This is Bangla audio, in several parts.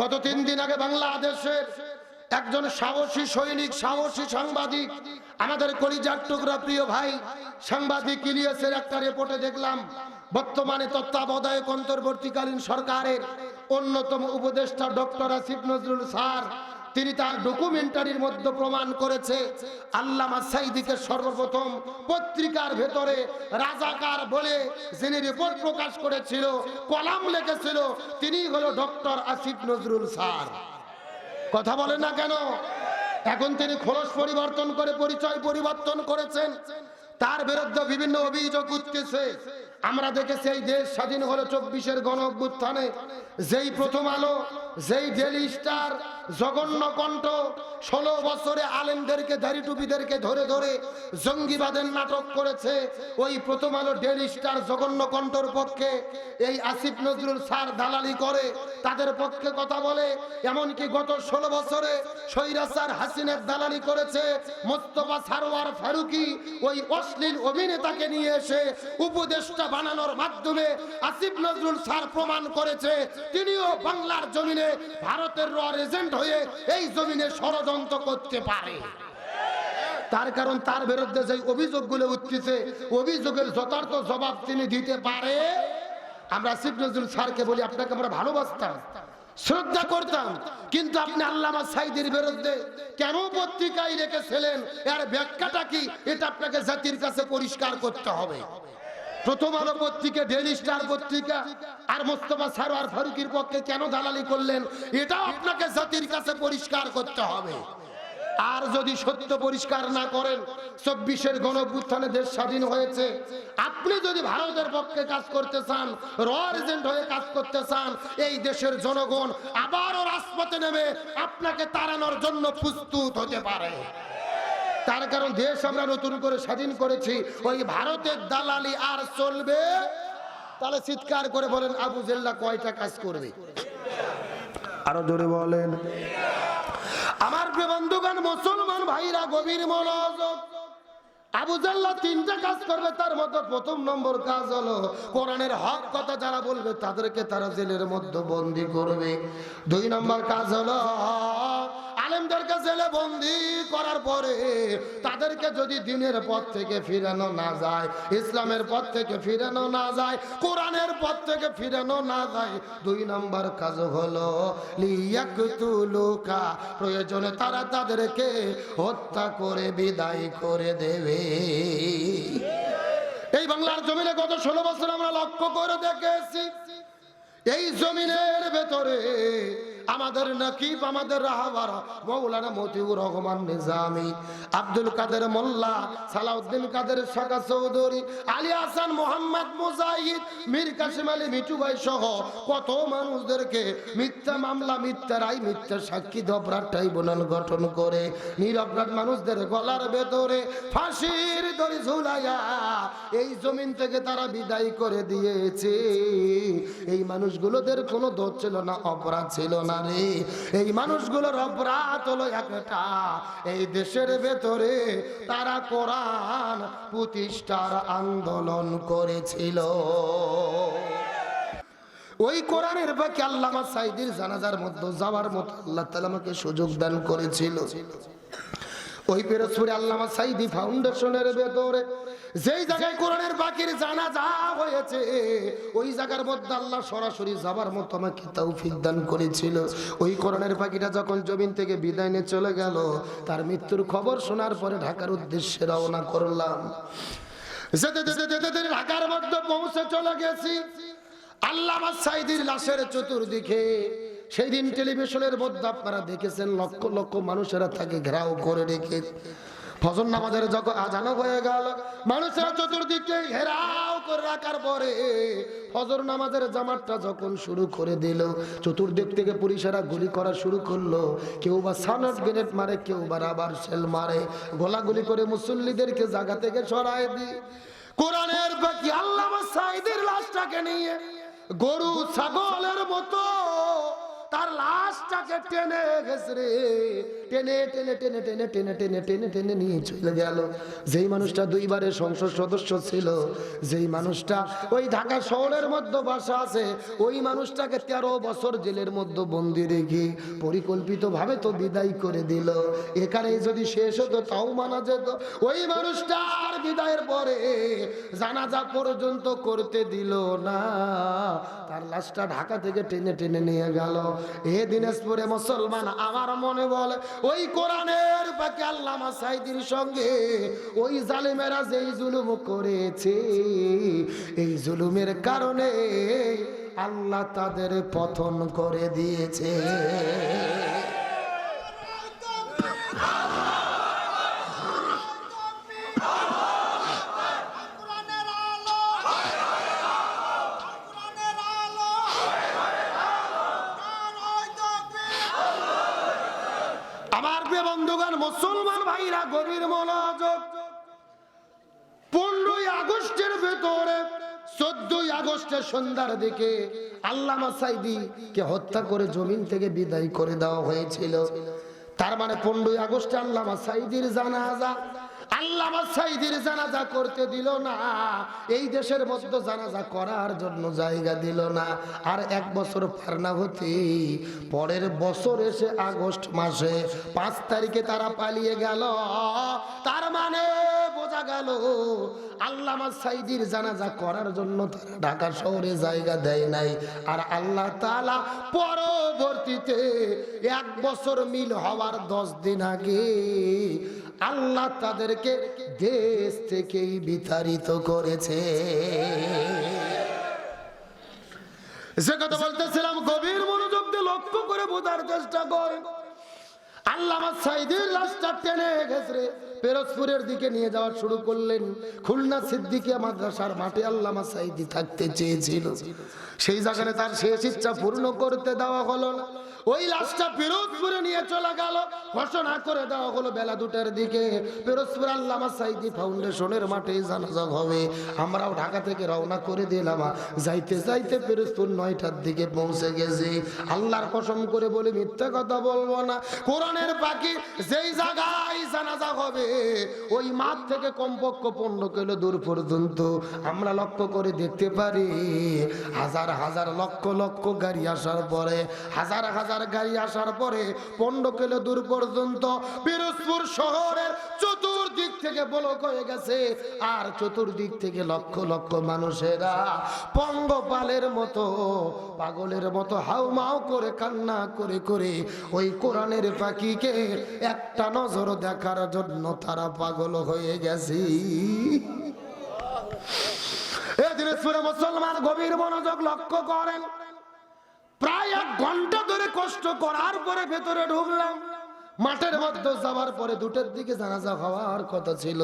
গত তিন দিন আগে বাংলাদেশের একজন সাহসী সৈনিক, সাহসী সাংবাদিক, আমাদের কলিজার টুকরা প্রিয় ভাই সাংবাদিক ইলিয়াসের একটা রিপোর্টে দেখলাম, বর্তমানে তত্ত্বাবধায়ক অন্তর্বর্তীকালীন সরকারের অন্যতম উপদেষ্টা ডক্টর আসিফ নজরুল স্যার তিনি তার ডকুমেন্টারির মধ্যে প্রমাণ করেছে। আল্লামা সাইদিকে সর্বপ্রথম পত্রিকার ভেতরে রাজাকার বলে যিনি রিপোর্ট প্রকাশ করেছিল, কলাম লিখেছিল, তিনি হলো ডক্টর আসিফ নজরুল স্যার। কথা বলেন না কেন? এখন তিনি খোলস পরিবর্তন করে পরিচয় পরিবর্তন করেছেন। তার বিরুদ্ধে বিভিন্ন অভিযোগ উঠতেছে। আমরা দেখেছি এই দেশ স্বাধীন হলো চব্বিশের গণ যেই প্রথম আলো যেই ডেলি স্টার জঘন্য কণ্ঠ ষোলো বছরে আলেমদেরকে, দাড়ি টুপিদেরকে ধরে ধরে জঙ্গিবাদের নাটক করেছে, ওই প্রথম আলো ডেলি স্টার জঘন্য কণ্ঠর পক্ষে এই আসিফ নজরুল স্যার দালালি করে, তাদের পক্ষে কথা বলে। এমনকি গত ষোলো বছরে সৈরাসার হাসিনের দালালি করেছে, মোস্তফা সারোয়ার ফারুকি ওই অশ্লীল অভিনেতাকে নিয়ে এসে উপদেষ্টা বানানোর মাধ্যমে আসিফ নজরুল স্যার প্রমাণ করেছে। তিনিও বাংলার জমিনে ভারতের র এজেন্ট হয়ে এই জমিনে ষড়যন্ত্র করতে পারে। তার কারণ তার বিরুদ্ধে যে অভিযোগগুলো উঠতেছে, অভিযোগের যথার্থ জবাব তিনি দিতে পারে। আমরা আসিফ নজরুল স্যারকে বলি, আপনাকে আমরা ভালোবাসতাম, শ্রদ্ধা করতাম, কিন্তু আপনি আল্লামা সাইদের বিরুদ্ধে কেন পত্রিকায় রেখেছিলেন? এর ব্যাখ্যাটা কি? এটা আপনাকে জাতির কাছে পরিষ্কার করতে হবে। প্রথম আলো পত্রিকা ডেইলি স্টার পত্রিকা। আর মোস্তফা সারোয়ার ফারুকির পক্ষে কেন দালালি করলেন? এটা আপনাকে জাতির কাছে পরিষ্কার করতে হবে। আর যদি সত্য পরিষ্কার না করেন, চব্বিশের গণভ্যুত্থানে দেশ স্বাধীন হয়েছে। আপনি যদি ভারতের পক্ষে কাজ করতে চান, র এজেন্ট হয়ে কাজ করতে চান, এই দেশের জনগণ আবারও রাজপথে নেমে আপনাকে তাড়ানোর জন্য প্রস্তুত হতে পারে। তার কারণ দেশ আমরা নতুন করে স্বাধীন করেছি। ওই ভারতের দালালি আর চলবে। তাহলে চিৎকার করে বলেন আবু জেল্লা কয়টা কাজ করবে? আরও জোরে বলেন। আমার প্রিয় বন্ধুগণ মুসলমান ভাইরা গভীর মনোযোগ। আবু জাল্লা তিনটা কাজ করবে তার মধ্যে প্রথম নম্বর কাজ হলো কোরআনের হক কথা যারা বলবে তাদেরকে তারা জেলের মধ্যে বন্দি করবে। দুই নম্বর কাজ হলো আলেমদেরকে জেলে বন্দি করার পরে তাদেরকে যদি দিনের পথ থেকে ফিরানো না যায়, ইসলামের পথ থেকে ফিরানো না যায়, কোরআনের পথ থেকে ফিরানো না যায়, দুই নম্বর কাজ হলো লিয়াকুতুলুকা, প্রয়োজনে তারা তাদেরকে হত্যা করে, বিদায় করে দেবে। এই বাংলার জমিনে গত ষোলো বছর আমরা লক্ষ্য করে দেখেছি, এই জমিনের ভেতরে আমাদের নকিব, আমাদের রাহাবার মৌলানা মতিউর রহমান নিজামি, আব্দুল কাদের মোল্লা, সালাউদ্দিন কাদের শাখা চৌধুরী, আলী হাসান মোহাম্মদ মুজাহিদ, মীর কাসিম আলী মিঠু ভাই সহ কত মানুষদেরকে মিথ্যা মামলা, মিথ্যা রায়, মিথ্যা সাক্ষী দপরাট ট্রাইব্যুনাল গঠন করে নিরপরাধ মানুষদের গলার ভেতরে ফাঁসির দড়ি ঝুলাইয়া এই জমিন থেকে তারা বিদায় করে দিয়েছে। এই মানুষগুলোদের কোনো দোষ ছিল না, অপরাধ ছিল না। রে এই মানুষগুলোর অপরাধ হলো একটা। এই দেশের ভেতরে তারা কোরআন প্রতিষ্ঠার আন্দোলন করেছিল। ওই কোরআনের বাকি আল্লামা সাইদির জানাজার মধ্যে যাওয়ার মতো আল্লাহ তালা আমাকে সুযোগ দান করেছিল। ওই পিরোজপুরে আল্লামা সাইদি ফাউন্ডেশনের ভেতরে যেই জায়গায় কোরআনের বাকির জানা যা হয়েছে, ওই জায়গার মধ্যে আল্লাহ সরাসরি যাবার মতো আমাকে তৌফিক দান করেছিল। ওই কোরআনের পাখিটা যখন জমিন থেকে বিদায় নিয়ে চলে গেল, তার মৃত্যুর খবর শোনার পরে ঢাকার উদ্দেশ্যে রওনা করলাম। যেতে যেতে যেতে যেতে ঢাকার মধ্যে পৌঁছে চলে গেছি। আল্লামা সাইদির লাশের চতুর্দিকে। সেই দিন টেলিভিশনের মধ্যে আপনারা দেখেছেন, লক্ষ লক্ষ মানুষেরা তাকে ঘেরাও করে রেখে ফজর নামাজের যখন আজানো হয়ে গেল। মানুষেরা চতুর্দিকে ঘেরাও করে রাখার পরে ফজর নামাজের জামাতটা যখন শুরু করে দিল, চতুর্দিক থেকে পুলিশেরা গুলি করা শুরু করল। কেউ বা সানট গ্রেনেড মারে, কেউ বা রাবার সেল মারে। গোলাগুলি করে মুসল্লিদেরকে জায়গা থেকে সরায় দি কোরআনের বাকি আল্লাহ সাইদের লাশটাকে নিয়ে গরু, ছাগলের মতো তার লাশটাকে টেনে গেছে রে টেনে টেনে টেনে টেনে টেনে টেনে টেনে টেনে নিয়ে চলে গেল। যেই মানুষটা দুইবারের সংসদ সদস্য ছিল, যেই মানুষটা ওই ঢাকা শহরের মধ্যে বাসা আছে, ওই মানুষটাকে তেরো বছর জেলের মধ্যে বন্দি রেখে পরিকল্পিতভাবে তো বিদায় করে দিল। এখানে যদি শেষ হতো, তাও মানা যেত। ওই মানুষটা আর বিদায়ের পরে জানাজা পর্যন্ত করতে দিল না। তার লাশটা ঢাকা থেকে টেনে টেনে নিয়ে গেল। এ দিনাজপুরে মুসলমান, আমার মনে বলে ওই কোরআনের পাকে আল্লামা সাইদির সঙ্গে ওই জালেমেরা যেই জুলুম করেছে, এই জুলুমের কারণে আল্লাহ তাদের পথন করে দিয়েছে কোরআনের আলো কোরআনের আলো নারায় তাকবীর আমার প্রিয় বন্ধুগণ, মুসলমান ভাইরা, গভীর মনোযোগ। পনেরোই আগস্টের ভেতরে, চোদ্দই আগস্টের সন্ধ্যার দিকে আল্লামা সাইদি কে হত্যা করে জমিন থেকে বিদায় করে দেওয়া হয়েছিল। তার মানে পনেরোই আগস্টে আল্লামা সাইদির জানাজা আল্লামা সাইদির জানাজা করতে দিল না। এই দেশের মধ্যে জানাজা করার জন্য জায়গা দিল না। আর এক বছর পার না হতেই পরের বছর এসে আগস্ট মাসে পাঁচ তারিখে তারা পালিয়ে গেল। তার মানে বোঝা গেল। আল্লামা সাইদির জানাজা করার জন্য তারা ঢাকা শহরে জায়গা দেয় নাই। আর আল্লাহ তাআলা পরবর্তীতে এক বছর মিল হওয়ার দশ দিন আগে আল্লাহ তাদেরকে দেশ থেকেই বিতাড়িত করেছে। সে কথা বলতেছিলাম, গভীর মনোযোগ দিয়ে লক্ষ্য করে বোঝার চেষ্টা করেন আল্লামা সাইদির লাশটা টেনে গেছে পেরোজপুরের দিকে নিয়ে যাওয়া শুরু করলেন। খুলনা সিদ্দিকিয়া মাদ্রাসার মাঠে আল্লামা সাইদি থাকতে চেয়েছিল। সেই জায়গায় তার শেষ ইচ্ছা পূর্ণ করতে দেওয়া হলো না। ওই লাশটা পিরোজপুরে নিয়ে চলে গেল। ঘোষণা করে দেওয়া হলো বেলা দুটার দিকে। পিরোজপুর আল্লামা সাইদি ফাউন্ডেশনের মাঠে জানাজা হবে। আমরাও ঢাকা থেকে রওনা করে দিলাম। যাইতে যাইতে পিরোজপুর নয়টার দিকে পৌঁছে গেছি। আল্লাহর কসম করে বলে, মিথ্যা কথা বলব না। কোরআনের পাখি যেই জায়গায় জানাজা হবে, ওই মাঠ থেকে কমপক্ষ পনেরো কিলো দূর পর্যন্ত আমরা লক্ষ্য করে দেখতে পারি। হাজার হাজার লক্ষ লক্ষ গাড়ি আসার পরে, হাজার হাজার গাড়ি আসার পরে পনেরো কিলো দূর পর্যন্ত পিরোজপুর শহরের চতুর্দিক থেকে বলক হয়ে গেছে। আর চতুর্দিক থেকে লক্ষ লক্ষ মানুষেরা পঙ্গপালের মতো, পাগলের মতো হাউমাউ করে, কান্না করে করে ওই কোরআনের পাখিকে একটা নজর দেখার জন্য তারা পাগল হয়ে গেছে। এ দিনাজপুরে মুসলমান গভীর মনোযোগ লক্ষ্য করেন। এক ঘণ্টা ধরে কষ্ট করার পরে ভেতরে ঢুকলাম। মাঠের মধ্যে যাওয়ার পরে দুটোর দিকে জানাজা হওয়ার কথা ছিল।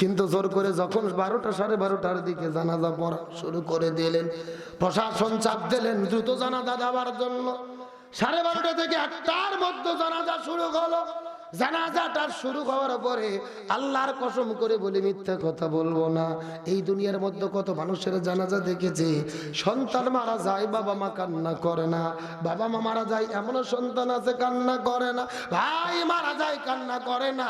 কিন্তু জোর করে যখন বারোটা সাড়ে বারোটার দিকে জানাজা পড়া শুরু করে দিলেন, প্রশাসন চাপ দিলেন দ্রুত জানাজা দেওয়ার জন্য। সাড়ে বারোটা থেকে একটার মধ্যে জানাজা শুরু হলো। জানাজাটা শুরু হওয়ার পরে আল্লাহর কসম করে বলে, মিথ্যা কথা বলব না। এই দুনিয়ার মধ্যে কত মানুষের জানাজা দেখেছে, সন্তান মারা যায়, বাবা মা কান্না করে না। বাবা মা মারা যায় এমন সন্তান আছে, কান্না করে না। ভাই মারা যায়, কান্না করে না।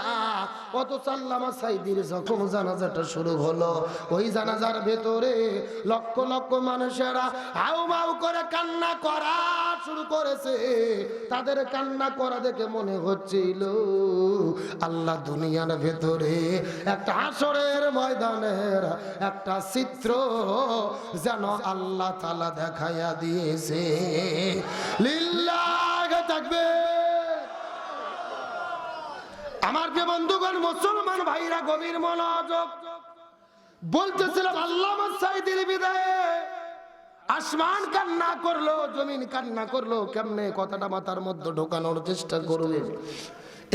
কত সাল্লামা সাইদির যখন জানাজাটা শুরু হলো, ওই জানাজার ভেতরে লক্ষ লক্ষ মানুষেরা হাউ মাউ করে কান্না করা শুরু করেছে। তাদের কান্না করা দেখে মনে হচ্ছিল আল্লাহ দুনিয়ার ভেতরে একটা আসরের ময়দানের একটা চিত্র যেন আল্লাহ তালা দেখাইয়া দিয়েছে। লিল্লাহ থাকবে আমার যে বন্ধুগণ, মুসলমান ভাইরা, গভীর মনোযোগ। বলতেছিলাম আল্লাহ বিদায়ে আসমান কান্না করল, জমিন কান্না করল, কেমনে কথাটা মাথার মধ্যে ঢোকানোর চেষ্টা করলেন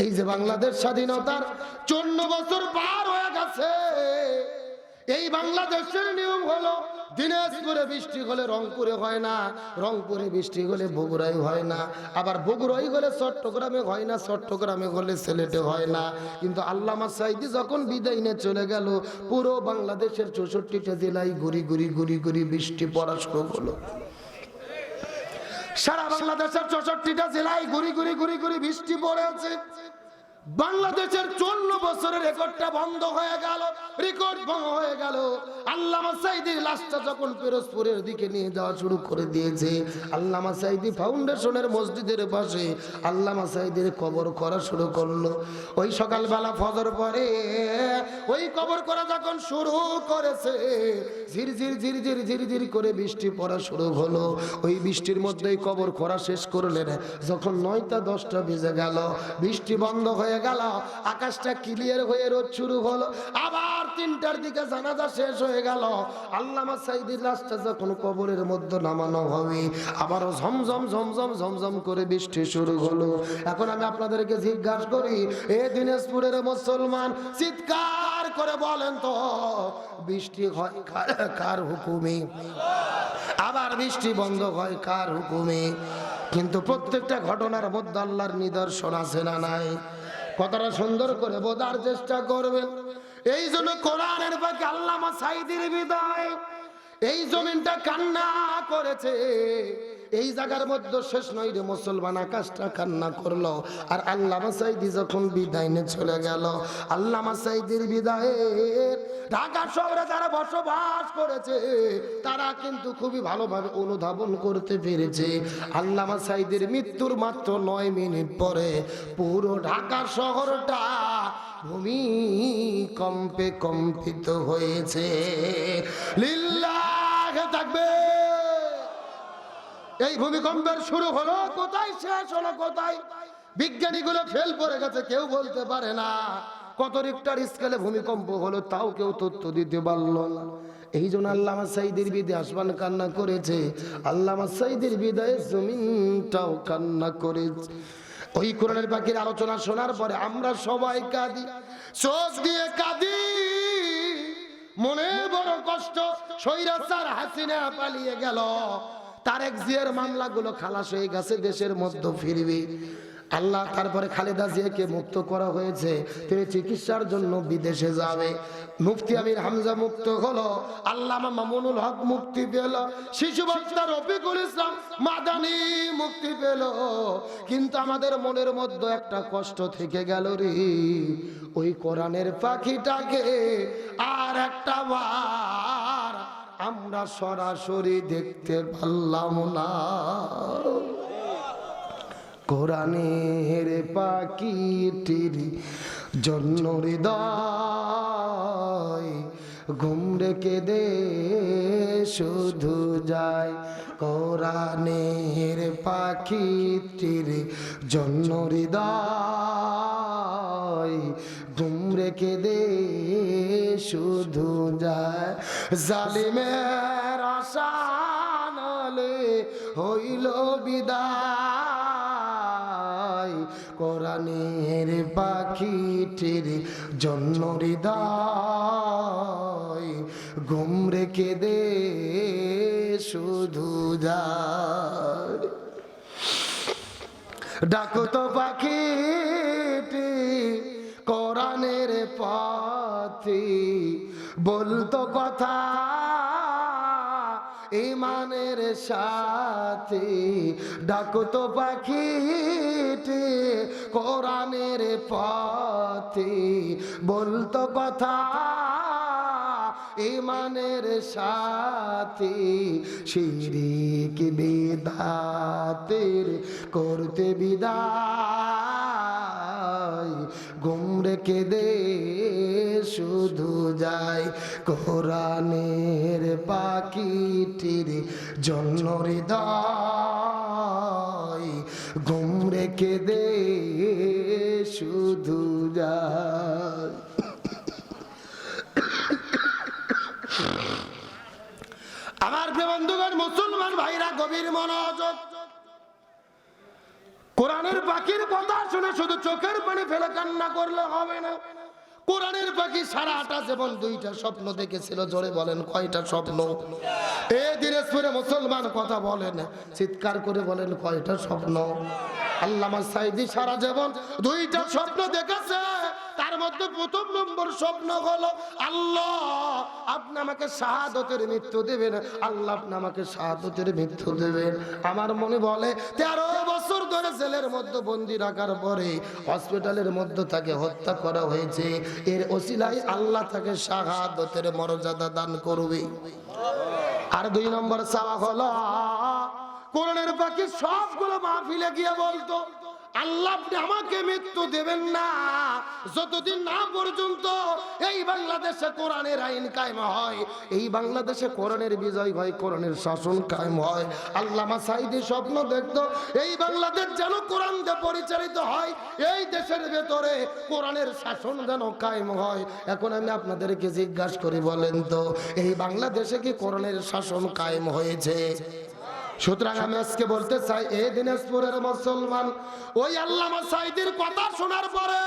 এই যে বাংলাদেশ স্বাধীনতার চন্ন বছর পার হয়ে গেছে। এই বাংলাদেশের নিয়ম হলো দিনাজপুরে বৃষ্টি হলে রংপুরে হয় না, রংপুরে বৃষ্টি হলে বগুড়াই হয় না, আবার বগুড়াই হলে চট্টগ্রামে হয় না, চট্টগ্রামে হলে সিলেটে হয় না। কিন্তু আল্লামা সাইদি যখন বিদায় নিয়ে চলে গেল, পুরো বাংলাদেশের চৌষট্টিটা জেলায় ঘুরি ঘুরি ঘুরি ঘুরি বৃষ্টি পড়া শুরু হলো। সারা বাংলাদেশের চৌষট্টিটা জেলায় ঘুরি ঘুরি ঘুরি ঘুরি বৃষ্টি পড়েছে। বাংলাদেশের চল্ল বছরের রেকর্ডটা বন্ধ হয়ে গেল, রেকর্ড ভঙ্গ হয়ে গেল। আল্লামা সাইদির লাশটা যখন পিরোজপুরের দিকে নিয়ে যাওয়া শুরু করে দিয়েছে, আল্লামা সাইদি ফাউন্ডেশনের মসজিদের পাশে আল্লামা সাইদির কবর করা শুরু করল। ওই সকালবেলা ফজর পরে ওই কবর করা যখন শুরু করেছে, ঝিরঝির ঝিরঝির ঝিরঝির করে বৃষ্টি পড়া শুরু হলো। ওই বৃষ্টির মধ্যেই কবর করা শেষ করলেন। যখন নয়টা, দশটা বেজে গেল, বৃষ্টি বন্ধ হয়ে গেল। আকাশটা ক্লিয়ার হয়ে রোদ শুরু হলো। আবার তিনটার দিকে জানাজা শেষ হয়ে গেল। আল্লামা সাইদির লাশটা যখন কবরের মধ্যে নামানো হবে আবারও ঝমঝম ঝমঝম ঝমঝম করে বৃষ্টি শুরু হলো। এখন আমি আপনাদেরকে জিজ্ঞাসা করি, এ দিনাজপুরের মুসলমান চিৎকার করে বলেন তো, বৃষ্টি হয় কার হুকুমে? আবার বৃষ্টি বন্ধ হয় কার হুকুমে? কিন্তু প্রত্যেকটা ঘটনার মধ্যে আল্লাহর নিদর্শন আছে না নাই? কথাটা সুন্দর করে বোঝার চেষ্টা করবেন এই জন্য কোরআনের বাকি আল্লামা সাইদির বিদায়, এই জমিনটা কান্না করেছে। এই জায়গার মধ্যে শেষ নয় রে মুসলমান, আকাশটা কান্না করল। আর আল্লাহ সাইদি যখন বিদায় নিয়ে চলে গেল আল্লাহ সাইদির বিদায়ে ঢাকা শহরে যারা বসবাস করেছে, তারা কিন্তু খুবই ভালোভাবে অনুধাবন করতে পেরেছে। আল্লামা সাইদের মৃত্যুর মাত্র নয় মিনিট পরে পুরো ঢাকা শহরটা ভূমিকম্পে কম্পিত হয়েছে। লিল্লাহ থাকবে এই ভূমিকম্পের শুরু হলো। কোথায় শেষ হলো, কোথায়? বিজ্ঞানীগুলো ফেল পড়ে গেছে, কেউ বলতে পারে না। কত রিক্টার স্কেলে ভূমিকম্প হলো, তাও কেউ তথ্য দিতে পারল না। এই জন্য আল্লামা সাইদের বিদে আসমান কান্না করেছে। আল্লামা সাইদের বিদায়ে জমিনটাও কান্না করেছে। ওই কোরআনের পাখির আলোচনা শোনার পরে আমরা সবাই কাঁদি। চোখ দিয়ে কাঁদি। মনে বড় কষ্ট সৈরাচার হাসিনা পালিয়ে গেল। তারেক জিয়ার মামলাগুলো খালাস হয়ে গেছে, দেশের মধ্যে ফিরবে। আল্লাহ, তারপরে খালেদা জিয়াকে মুক্ত করা হয়েছে, তিনি চিকিৎসার জন্য বিদেশে যাবে। মুফতি আমির হামজা মুক্ত হলো, আল্লামা মামুনুল হক মুক্তি পেল, শিশু বাচ্চা রফিকুল ইসলাম মাদানি মুক্তি পেল। কিন্তু আমাদের মনের মধ্যে একটা কষ্ট থেকে গেল রে, ওই কোরআনের পাখিটাকে আর একটা বার আমরা সরাসরি দেখতে পারলাম না। কোরআনে কোরআনের পাখিটির জন্য হৃদয় ঘুম রেখে দে, শুধু যায়। কোরআনের পাখিটির জন্য হৃদয় ঘুম রেখে দে শুধু যায়। জালিমের আশানলে হইল বিদায়। কোরআনের পাখিটির জন্য হৃদয়। ঘুম রেখে দে শুধু যায়। ডাকো তো পাখিটি কোরআনের পথি। বলতো কথা ইমানের সাথে। ডাকো তো পাখিটি কোরআনের পথে। বলতো কথা ইমানের সাথে। শিরিক বিদাতের করতে বিদায় ঘুম রেখে দে শুধু যায়। কোরআনের পাখিটির জন্য হৃদয় ঘুম রেখে দে শুধু যায়। আমার বন্ধুগণ, মুসলমান ভাইরা, গভীর মনোযোগ কোরআনের পাখির কথা শুনে শুধু চোখের পানি ফেলে কান্না করলে হবে না। কোরআনের পাখি সারাটা যেমন দুইটা স্বপ্ন দেখেছিল, জোরে বলেন কয়টা স্বপ্ন? এ মুসলমান কথা বলেন, চিৎকার করে বলেন কয়টা স্বপ্ন? সাইদি সারা জীবন দুইটা স্বপ্ন দেখেছে, তার মধ্যে প্রথম নম্বর স্বপ্ন হলো, আল্লাহ আপনি আমাকে শাহাদতের মৃত্যু দেবেন, আল্লাহ আপনি আমাকে শাহাদতের মৃত্যু দেবেন। আমার মনে বলে, তেরো বছর জেলের মধ্যে বন্দি রাখার পরে হসপিটালের মধ্যে তাকে হত্যা করা হয়েছে। এর ওসিলাই আল্লাহ তাকে শাহাদতের মর্যাদা দান করবে। আর দুই নম্বর চাওয়া হলো, কোরআনের বাকি সবগুলো মাহফিলে গিয়ে বলতো আল্লাহ আমাকে মৃত্যু দেবেন না। যতদিন না পর্যন্ত এই বাংলাদেশে কোরআনের আইন হয়, এই বাংলাদেশে কোরআনের বিজয় হয়, কোরআনের শাসন হয়। সাইদি স্বপ্ন এই বাংলাদেশ যেন কোরআন পরিচালিত হয়, এই দেশের ভেতরে কোরআনের শাসন যেন কায়েম হয়। এখন আমি আপনাদেরকে জিজ্ঞাসা করি, বলেন তো, এই বাংলাদেশে কি কোরআনের শাসন কায়েম হয়েছে? সুতরাং আমি আজকে বলতে চাই এই দিনাজপুরের মুসলমান ওই আল্লামা সাইদির কথা শোনার পরে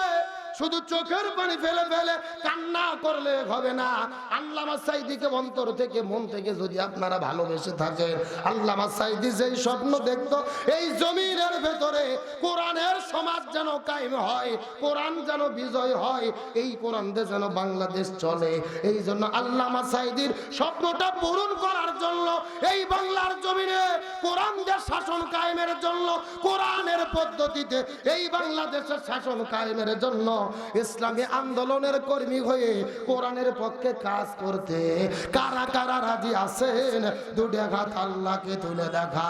শুধু চোখের পানি ফেলে ফেলে কান্না করলে হবে না। আল্লামা সাইদিকে অন্তর থেকে, মন থেকে যদি আপনারা ভালোবেসে থাকেন, আল্লামা সাইদি যেই স্বপ্ন দেখতো, এই জমিনের ভেতরে কোরআনের সমাজ যেন কায়েম হয়, কোরআন যেন বিজয় হয়, এই কোরআন দিয়ে যেন বাংলাদেশ চলে। এই জন্য আল্লামা সাইদির স্বপ্নটা পূরণ করার জন্য, এই বাংলার জমিনে কোরআন দিয়ে শাসন কায়েমের জন্য, কোরআনের পদ্ধতিতে এই বাংলাদেশের শাসন কায়েমের জন্য ইসলামী আন্দোলনের কর্মী হয়ে কোরআনের পক্ষে কাজ করতে। কারা কারা রাজি আছেন? দুটি হাত আল্লাহকে তুলে দেখা।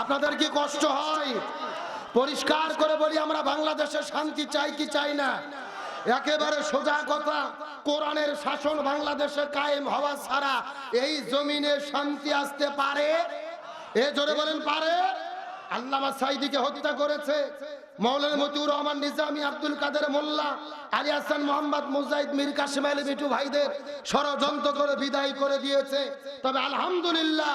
আপনাদের কি কষ্ট হয়? পরিষ্কার করে বলি, আমরা বাংলাদেশে শান্তি চাই কি চাই না? একেবারে সোজা কথা। কোরআনের শাসন বাংলাদেশে কায়েম হওয়া ছাড়া এই জমিনে শান্তি আসতে পারে? এ জোরে বলেন, পারে? হত্যা করেছে। মতিউর রহমান নিজামী আব্দুল কাদের মোল্লা মোহাম্মদ মীর ভাইদের ষড়যন্ত্র করে বিদায় করে দিয়েছে। তবে আলহামদুলিল্লাহ